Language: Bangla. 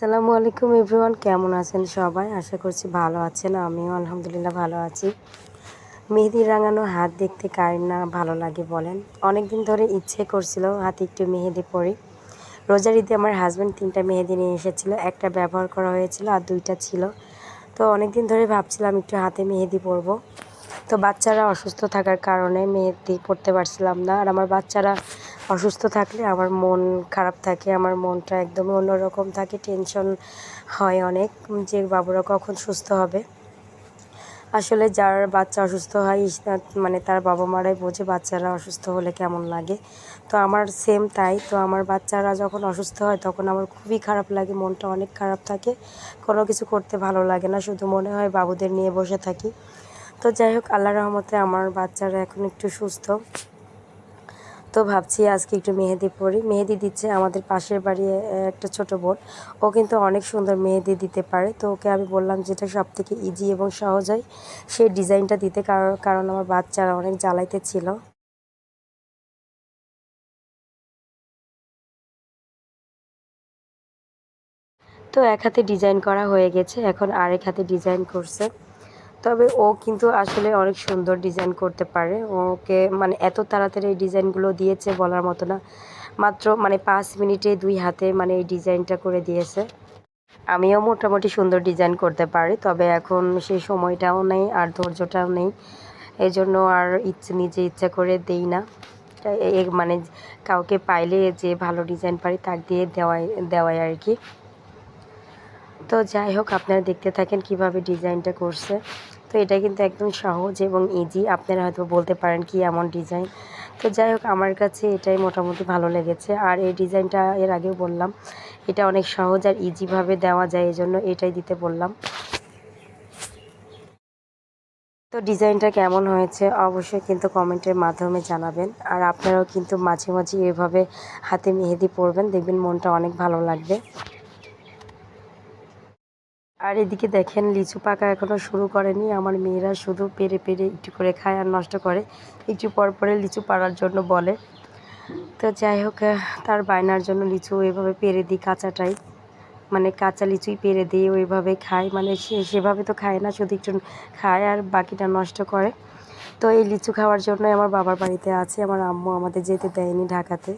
আসসালামু আলাইকুম এভরিওয়ান, কেমন আছেন সবাই? আশা করছি ভালো আছেন, আমিও আলহামদুলিল্লাহ ভালো আছি। মেহেদি রাঙানো হাত দেখতে কার না ভালো লাগে বলেন? অনেক দিন ধরে ইচ্ছে করছিল হাতে একটু মেহেদি পরি। রোজার ঈদে আমার হাজব্যান্ড তিনটা মেহেদি নিয়ে এসেছিল, একটা ব্যবহার করা হয়েছিল আর দুইটা ছিল। তো অনেক দিন ধরে ভাবছিলাম একটু হাতে মেহেদি পরবো। তো বাচ্চারা অসুস্থ থাকার কারণে মেহেদি পড়তে পারছিলাম না। আর আমার বাচ্চারা অসুস্থ থাকলে আমার মন খারাপ থাকে, আমার মনটা একদমই অন্যরকম থাকে টেনশন হয় অনেক যে বাবুরা কখন সুস্থ হবে। আসলে যার বাচ্চা অসুস্থ হয় মানে তার বাবা মারাই বোঝে বাচ্চারা অসুস্থ হলে কেমন লাগে। তো আমার সেম তাই, তো আমার বাচ্চারা যখন অসুস্থ হয় তখন আমার খুবই খারাপ লাগে, মনটা অনেক খারাপ থাকে। কোনো কিছু করতে ভালো লাগে না, শুধু মনে হয় বাবুদের নিয়ে বসে থাকি। তো যাই হোক আল্লাহ রহমতে আমার বাচ্চারা এখন একটু সুস্থ। তো ভাবছি আজকে একটু মেহেদি পরি। মেহেদি দিচ্ছে আমাদের পাশের বাড়ি একটা ছোট বোন। ও কিন্তু অনেক সুন্দর মেহেদি দিতে পারে। তো ওকে আমি বললাম যেটা সব থেকে ইজি এবং সহজ হয় সেই ডিজাইনটা দিতে। কারণ কারণ আমার বাচ্চারা অনেক জ্বালাইতে ছিল। তো এক হাতে ডিজাইন করা হয়ে গেছে। এখন আরেক হাতে ডিজাইন করছে। তবে ও কিন্তু আসলে অনেক সুন্দর ডিজাইন করতে পারে। ওকে মানে এত তাড়াতাড়ি এই ডিজাইনগুলো দিয়েছে বলার মতো না। মাত্র মানে পাঁচ মিনিটে দুই হাতে মানে এই ডিজাইনটা করে দিয়েছে। আমিও মোটামুটি সুন্দর ডিজাইন করতে পারি, তবে এখন সেই সময়টাও নেই আর ধৈর্যটাও নেই। এই জন্য আর ইচ্ছে নিজে ইচ্ছা করে দেই না। মানে কাউকে পাইলে যে ভালো ডিজাইন পারি তাক দিয়ে দেওয়াই দেওয়াই আর কি। তো যাই হোক, আপনারা দেখতে থাকেন কীভাবে ডিজাইনটা করছে। তো এটা কিন্তু একদম সহজ এবং ইজি আপনারা হয়তো বলতে পারেন কি এমন ডিজাইন। তো যাই হোক, আমার কাছে এটাই মোটামুটি ভালো লেগেছে। আর এই ডিজাইনটা এর আগেও বললাম, এটা অনেক সহজ আর ইজিভাবে দেওয়া যায় এই জন্য এটাই দিতে বললাম। তো ডিজাইনটা কেমন হয়েছে অবশ্যই কিন্তু কমেন্টের মাধ্যমে জানাবেন। আর আপনারাও কিন্তু মাঝে মাঝে এভাবে হাতে মেহেদি পরবেন, দেখবেন মনটা অনেক ভালো লাগবে। আর এদিকে দেখেন, লিচু পাকা এখনও শুরু করেনি। আমার মেয়েরা শুধু পেরে পেরে একটু করে খায় আর নষ্ট করে। একটু পর পরে লিচু পাড়ার জন্য বলে। তো যাই হোক তার বায়নার জন্য লিচু ওইভাবে পেরে দিই, কাঁচাটাই। মানে কাঁচা লিচুই পেরে দিই, ওইভাবে খায় মানে সে, সেভাবে তো খায় না, শুধু একটু খায় আর বাকিটা নষ্ট করে। তো এই লিচু খাওয়ার জন্যই আমার বাবার বাড়িতে আছে। আমার আম্মু আমাদের যেতে দেয়নি ঢাকাতে।